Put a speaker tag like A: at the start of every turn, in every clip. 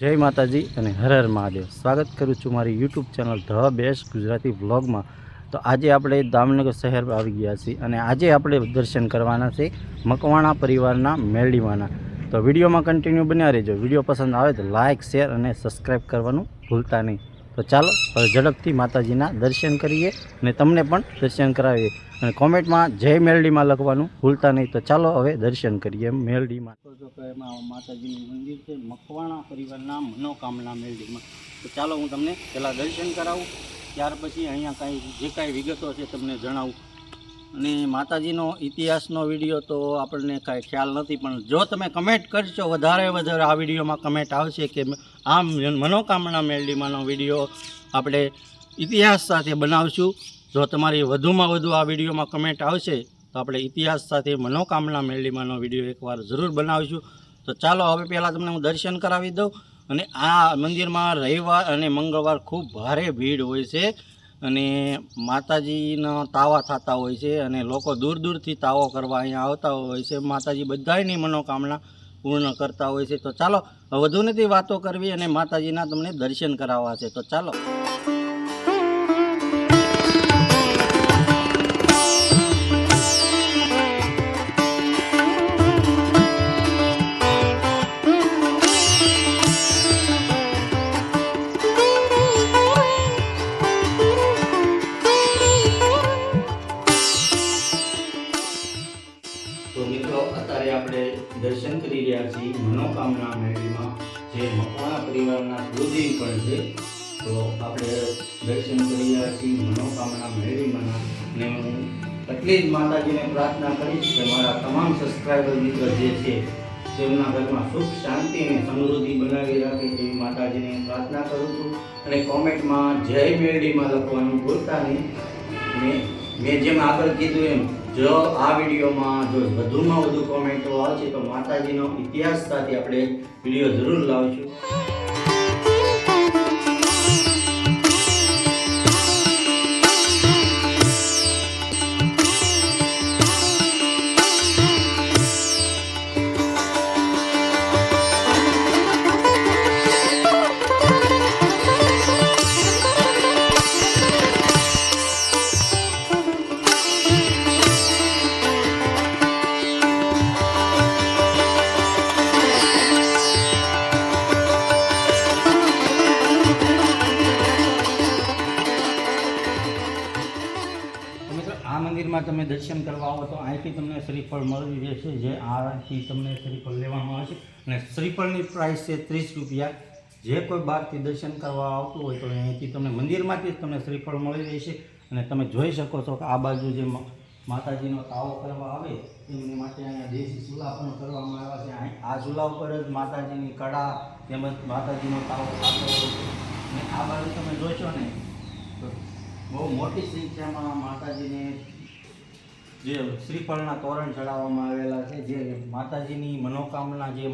A: જય માતાજી અને હર મહાદેવ. સ્વાગત કરું છું મારી YouTube channel the best Gujarati વ્લોગમાં. તો આજે આપણે દામનગર શહેર આવી ગયા છીએ અને આજે આપણે દર્શન કરવાના છે મકવાણા પરિવારના મેરડીમાંના તો વિડીયોમાં કન્ટિન્યુ બન્યા રહેજો. વીડિયો પસંદ આવે તો લાઇક શેર અને સબસ્ક્રાઈબ કરવાનું ભૂલતા નહીં. તો ચાલો ઝડપથી માતાજીના દર્શન કરીએ અને તમને પણ દર્શન કરાવીએ. અને કોમેન્ટમાં જય મેરડીમાં લખવાનું ભૂલતા નહીં. તો ચાલો, હવે દર્શન કરીએ એમાં માતાજીનું મંદિર છે, મકવાણા પરિવારના મનોકામના મેરડીમાં તો ચાલો, હું તમને પહેલાં દર્શન કરાવું. ત્યાર પછી અહીંયા કાંઈ, જે કાંઈ વિગતો છે તમને જણાવું. અને માતાજીનો ઇતિહાસનો વીડિયો તો આપણને કાંઈ ખ્યાલ નથી, પણ જો તમે કમેન્ટ કરશો, વધારે વધારે આ વિડીયોમાં કમેન્ટ આવશે કે આમ મનોકામના મેળવીમાંનો વીડિયો આપણે ઇતિહાસ સાથે બનાવશું. જો તમારી વધુમાં વધુ આ વિડીયોમાં કમેન્ટ આવશે, તો આપણે ઇતિહાસ સાથે મનોકામના મેળવીમાંનો વીડિયો એકવાર જરૂર બનાવીશું. તો ચાલો હવે પહેલાં તમને હું દર્શન કરાવી દઉં અને આ મંદિરમાં રવિવાર અને મંગળવાર ખૂબ ભારે ભીડ હોય છે અને માતાજીના તાવા થતા હોય છે અને લોકો દૂર દૂરથી તાવો કરવા અહીંયા આવતા હોય છે. માતાજી બધાયની મનોકામના પૂર્ણ કરતા હોય છે. તો ચાલો વધુ નથી વાતો કરવી અને માતાજીના તમને દર્શન કરાવવા છે. તો ચાલો. તો મિત્રો, અત્યારે આપણે દર્શન કરી રહ્યા છીએ મનોકામના મેળવીમાં જે મકવાણા પરિવારના કુલદેવી પણ છે. તો આપણે દર્શન કરી રહ્યા છીએ મનોકામના મેળવીમાંના ને હું એટલી જ માતાજીને પ્રાર્થના કરીશ કે મારા તમામ સબસ્ક્રાઈબર મિત્ર જે છે, તેમના ઘરમાં સુખ, શાંતિ અને સમૃદ્ધિ બનાવી રાખે તેવી માતાજીને પ્રાર્થના કરું છું. અને કોમેન્ટમાં જય મેળવીમાં લખવાનું ભૂલતા નહીં. મેં જેમ આગળ કીધું એમ જો આ વિડીયોમાં જો વધુમાં વધુ કોમેન્ટો આવશે તો માતાજીનો ઇતિહાસ સાથે આપણે વીડિયો જરૂર લાવશું. તમે દર્શન કરવા આવો તો અહીંથી તમને શ્રીફળ મળી રહેશે, જે આથી તમને શ્રીફળ લેવામાં આવશે અને શ્રીફળની પ્રાઇસ છે ત્રીસ રૂપિયા. જે કોઈ બહારથી દર્શન કરવા આવતું હોય તો અહીંથી તમને મંદિરમાંથી જ તમને શ્રીફળ મળી રહેશે. અને તમે જોઈ શકો છો કે આ બાજુ જે માતાજીનો તાવો કરવા આવે, એમની માટે અહીંયા દેશી ચૂલા પણ કરવામાં આવ્યા છે. અહીં આ ચૂલા ઉપર જ માતાજીની કળા તેમજ માતાજીનો તાવો છે. અને આ બાજુ તમે જોશો ને, તો બહુ મોટી સંખ્યામાં માતાજીને જે શ્રીફળના તોરણ ચડાવવામાં આવેલા છે, જે માતાજીની મનોકામના જે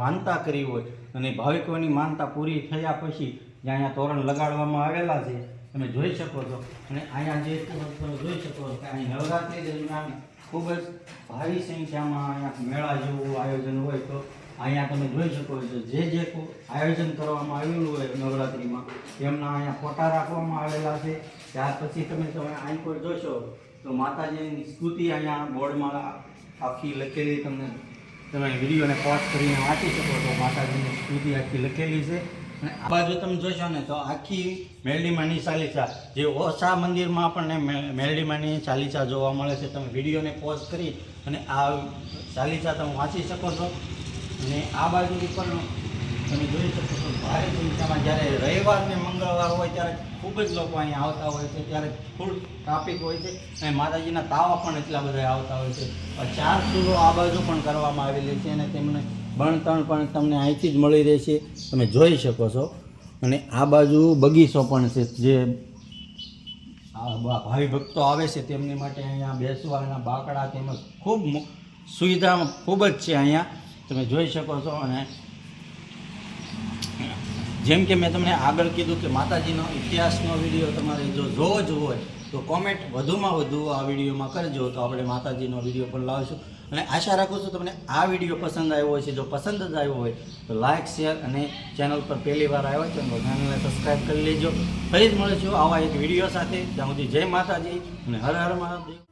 A: માનતા કરી હોય અને ભાવિકોની માનતા પૂરી થયા પછી જે અહીંયા તોરણ લગાડવામાં આવેલા છે, તમે જોઈ શકો છો. અને અહીંયા જે તમે જોઈ શકો છો કે અહીં નવરાત્રિ દરમિયાન ખૂબ જ ભારી સંખ્યામાં અહીંયા મેળા જેવું આયોજન હોય તો અહીંયા તમે જોઈ શકો છો, જે જે આયોજન કરવામાં આવેલું હોય નવરાત્રિમાં, એમના અહીંયા ફોટા રાખવામાં આવેલા છે. ત્યાર પછી તમે તમે અહીં પર જોશો તો માતાજીની સ્તુતિ અહીંયા બોર્ડમાં આખી લખેલી તમને તમે વિડીયોને પોઝ કરીને વાંચી શકો છો. માતાજીની સ્તુતિ આખી લખેલી છે. અને આ બાજુ તમે જોશો ને તો આખી મેલડીમાંની ચાલીસા, જે ઓછા મંદિરમાં આપણને મે- મેરડીમાંની ચાલીસા જોવા મળે છે, તમે વિડીયોને પોઝ કરી અને આ ચાલીસા તમે વાંચી શકો છો. અને આ બાજુ પણ તમે જોઈ શકો છો, ભારે સંખ્યામાં જ્યારે રવિવાર ને મંગળવાર હોય ત્યારે ખૂબ જ લોકો અહીંયા આવતા હોય છે, ત્યારે ફૂલ ટ્રાફિક હોય છે. અને માતાજીના તાવા પણ એટલા બધા આવતા હોય છે. ચાર ચૂલો આ બાજુ પણ કરવામાં આવેલી છે અને તેમને બણતણ પણ તમને અહીંથી જ મળી રહેશે. તમે જોઈ શકો છો. અને આ બાજુ બગીચો પણ છે, જે ભાવિ ભક્તો આવે છે તેમની માટે અહીંયા બેસવાના બાકડા તેમજ ખૂબ સુવિધા ખૂબ જ છે અહીંયા. તમે જોઈ શકો છો અને જેમ કે મેં તમને આગળ કીધું કે માતાજીનો ઇતિહાસનો વીડિયો તમારે જો જોવો જ હોય, તો કોમેન્ટ વધુમાં વધુ આ વિડીયોમાં કરજો, તો આપણે માતાજીનો વીડિયો પણ લાવીશું. અને આશા રાખું છું તમને આ વીડિયો પસંદ આવ્યો હોય છે જો પસંદ જ આવ્યો હોય, તો લાઇક શેર અને ચેનલ પર પહેલી વાર આવ્યો છે, તો ચેનલને સબસ્ક્રાઈબ કરી લેજો. ફરી જ મળીશું આવા એક વીડિયો સાથે. ત્યાં સુધી જય માતાજી અને હર હર મહાદેવ.